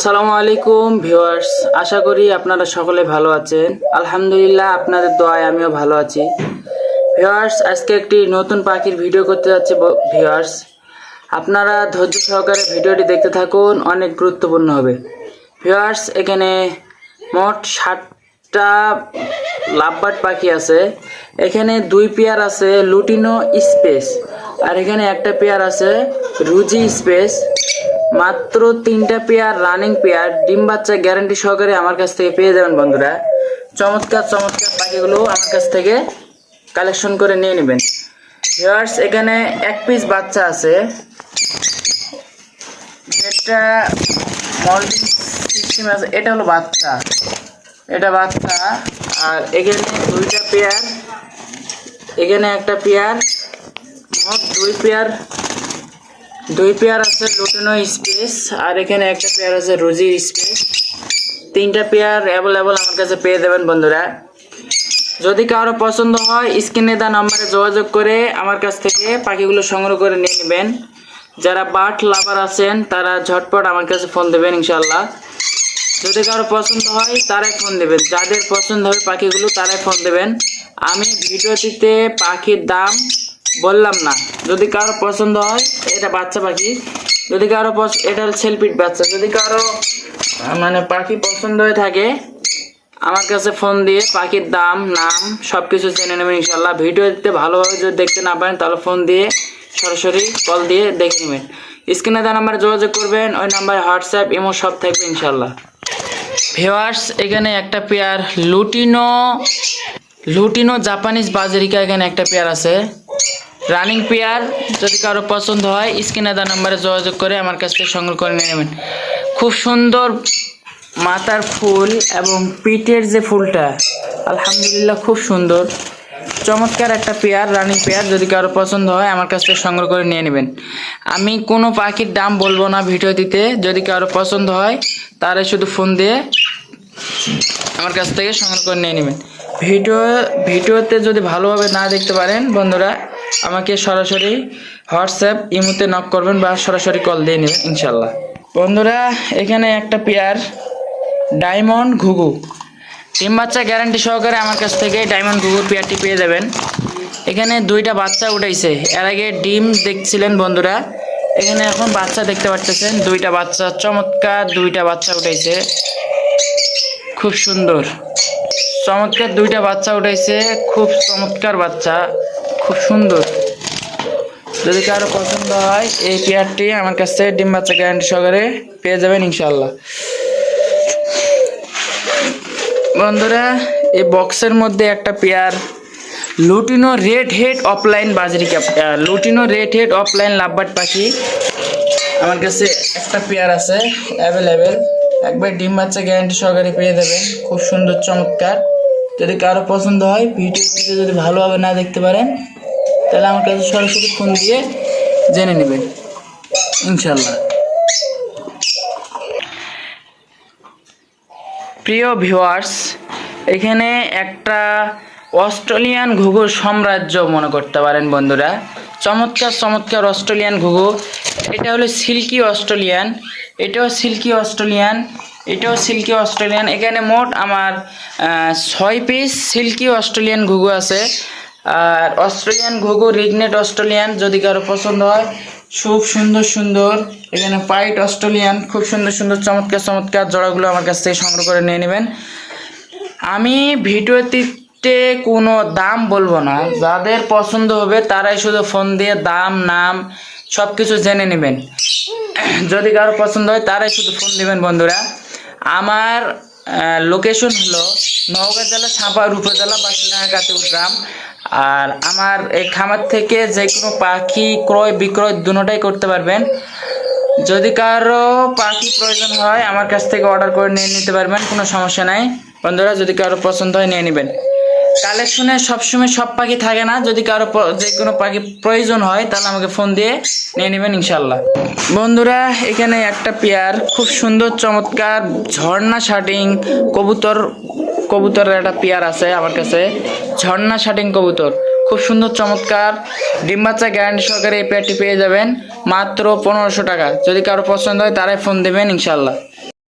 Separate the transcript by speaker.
Speaker 1: আসসালামু আলাইকুম, ভিউয়ার্স। আশা করি আপনারা সকলে ভালো আছেন। আলহামদুলিল্লাহ, আপনাদের দোয়ায় আমিও ভালো আছি। ভিউয়ার্স, আজকে একটি নতুন পাখির ভিডিও করতে যাচ্ছি ভিউয়ার্স। আপনারা ধৈর্য সহকারে ভিডিওটি দেখতে থাকুন, অনেক গুরুত্বপূর্ণ হবে। ভিউয়ার্স, এখানে মোট ষাটটা লাভবার্ড পাখি আছে। এখানে দুই পেয়ার আছে লুটিনো স্পেস, আর এখানে একটা পেয়ার আছে রুজি স্পেস। মাত্র তিনটা পেয়ার রানিং পেয়ার, ডিম বাচ্চা গ্যারান্টি সহকারে আমার কাছ থেকে পেয়ে যাবেন বন্ধুরা। চমৎকার চমৎকার পাখিগুলো আমার কাছ থেকে কালেকশন করে নিয়ে নেবেন। ভিউয়ার্স এখানে এক পিস বাচ্চা আছে। যেটা মল্টিং সিস্টেম আছে, এটা হলো বাচ্চা। এটা বাচ্চা, আর এখানে দুইটা পেয়ার, এখানে একটা পেয়ার দুই পেয়ার দুই পেয়ার আছে লুটিনো স্পেস, আর এখানে একটা পেয়ার আছে রুজি স্পেস। তিনটা পেয়ার অ্যাভেলেবল আমার কাছে পেয়ে দেবেন বন্ধুরা। যদি কারও পছন্দ হয়, স্ক্রিনে দেওয়া নম্বরে যোগাযোগ করে আমার কাছ থেকে পাখিগুলো সংগ্রহ করে নিয়ে নেবেন। যারা বাট লাভার আছেন, তারা ঝটপট আমার কাছে ফোন দেবেন ইনশাল্লাহ যদি কারও পছন্দ হয়, তারাই ফোন দেবেন। যাদের পছন্দ হবে পাখিগুলো, তারাই ফোন দেবেন। আমি ভিডিওটিতে পাখির দাম বললাম না। যদি কারও পছন্দ হয়, এটা বাচ্চা পাখি। যদি কারও এটা সেলফিট বাচ্চা। যদি কারও মানে পাখি পছন্দ হয়ে থাকে, আমার কাছে ফোন দিয়ে পাখির দাম, নাম সব কিছু জেনে নেবেন ইনশাল্লাহ ভিডিও ভিডিওতে ভালোভাবে যদি দেখতে না পারেন, তাহলে ফোন দিয়ে সরাসরি কল দিয়ে দেখে নেবেন। স্ক্রিনে দেওয়া নাম্বারে যোগাযোগ করবেন, ওই নাম্বারে হোয়াটসঅ্যাপ, ইমো সব থাকবে ইনশাল্লাহ ভিওয়ার্স এখানে একটা পেয়ার লুটিনো লুটিনো জাপানিজ বাজারিকা এখানে একটা পেয়ার আছে। রানিং পেয়ার যদি কারও পছন্দ হয়, স্ক্রিনে দেওয়া নাম্বারে যোগাযোগ করে আমার কাছ থেকে সংগ্রহ করে নিয়ে নেবেন। খুব সুন্দর মাথার ফুল এবং পিঠের যে ফুলটা, আলহামদুলিল্লাহ খুব সুন্দর। চমৎকার একটা পেয়ার রানিং পেয়ার যদি কারও পছন্দ হয়, আমার কাছ থেকে সংগ্রহ করে নিয়ে নেবেন। আমি কোনো পাখির দাম বলব না ভিডিও দিতে, যদি কারও পছন্দ হয়, তারা শুধু ফোন দিয়ে আমার কাছ থেকে সংগ্রহ করে নিয়ে নেবেন। ভিডিও, ভিডিওতে যদি ভালোভাবে না দেখতে পারেন, বন্ধুরা আমাকে সরাসরি হোয়াটসঅ্যাপ ইমোতে নক করবেন বা সরাসরি কল দিয়ে নেবেন ইনশাল্লাহ বন্ধুরা, এখানে একটা পেয়ার ডায়মন্ড ঘুঘু। ডিম বাচ্চা গ্যারান্টি সহকারে আমার কাছ থেকে ডায়মন্ড ঘুঘুর পেয়ারটি পেয়ে যাবেন। এখানে দুইটা বাচ্চা উঠাইছে। এর আগে ডিম দেখছিলেন বন্ধুরা। এখানে এখন বাচ্চা দেখতে পাচ্ছেন দুইটা বাচ্চা চমৎকার দুইটা বাচ্চা উঠাইছে। খুব সুন্দর। চমৎকার দুইটা বাচ্চা উঠাইছে, খুব চমৎকার বাচ্চা। খুব সুন্দর। যদি কারও পছন্দ হয় এই পেয়ারটি আমার কাছ ডিম বাচ্চা গ্যারান্টি সহকারে পেয়ে যাবেন ইনশাল্লাহ বন্ধুরা, এই বক্সের মধ্যে একটা pair, lutino red head offline বাজারি lutino red head offline lovebird পাখি। আমার কাছে একটা পেয়ার আছে অ্যাভেলেবেল একবার ডিম বাচ্চা গ্যারান্টি সহকারে পেয়ে দেবেন খুব সুন্দর, চমৎকার। যদি কারও পছন্দ হয় ভিডিওটিতে যদি ভালোভাবে না দেখতে পারেন তাহলে আমার কাছে সরাসরি ফোন দিয়ে জেনে নেবেন ইনশাল্লাহ প্রিয় ভিউয়ার্স এখানে একটা অস্ট্রেলিয়ান ঘুঘুর সাম্রাজ্য মনে করতে পারেন বন্ধুরা। চমৎকার চমৎকার অস্ট্রেলিয়ান ঘুঘু। এটা হলো সিল্কি অস্ট্রেলিয়ান। এটাও সিল্কি অস্ট্রেলিয়ান। এটাও সিল্কি অস্ট্রেলিয়ান। এখানে মোট আমার ছয় পিস সিল্কি অস্ট্রেলিয়ান ঘুঘু আছে। আর অস্ট্রেলিয়ান ঘুঘু রিগনেট অস্ট্রেলিয়ান যদি কারও পছন্দ হয়, খুব সুন্দর সুন্দর, এখানে পাইট অস্ট্রেলিয়ান, খুব সুন্দর সুন্দর চমৎকার চমৎকার জোড়াগুলো আমার কাছ থেকে সংগ্রহ করে নিয়ে নেবেন। আমি ভিডিওটিতে কোনো দাম বলব না, যাদের পছন্দ হবে তারাই শুধু ফোন দিয়ে দাম, নাম সব কিছু জেনে নেবেন। যদি কারও পছন্দ হয় তারাই শুধু ফোন দিবেন বন্ধুরা। আমার লোকেশন হলো নওগাঁ জেলা সাপার উপজেলা বাসুডাঙ্গা কাছে গ্রাম। আর আমার এই খামার থেকে যে কোনো পাখি ক্রয় বিক্রয় দুটোটাই করতে পারবেন। যদি কারও পাখি প্রয়োজন হয়, আমার কাছ থেকে অর্ডার করে নিয়ে নিতে পারবেন, কোনো সমস্যা নাই। বন্ধুরা, যদি কারও পছন্দ হয়, নিয়ে নেবেন। কালেকশনে সবসময় সব পাখি থাকে না। যদি কারও যে কোনো পাখি প্রয়োজন হয়, তাহলে আমাকে ফোন দিয়ে নিয়ে নেবেন ইনশাল্লাহ বন্ধুরা, এখানে একটা পেয়ার, খুব সুন্দর, চমৎকার, ঝর্ণা শাটিং কবুতর কবুতরের একটা পেয়ার আছে আমার কাছে। ঝর্ণা শাটিং কবুতর। খুব সুন্দর, চমৎকার। ডিম বাচ্চা গ্যারান্টি সহকারে এই পেয়ারটি পেয়ে যাবেন। মাত্র পনেরোশো টাকা। যদি কারও পছন্দ হয়, তারাই ফোন দেবেন ইনশাল্লাহ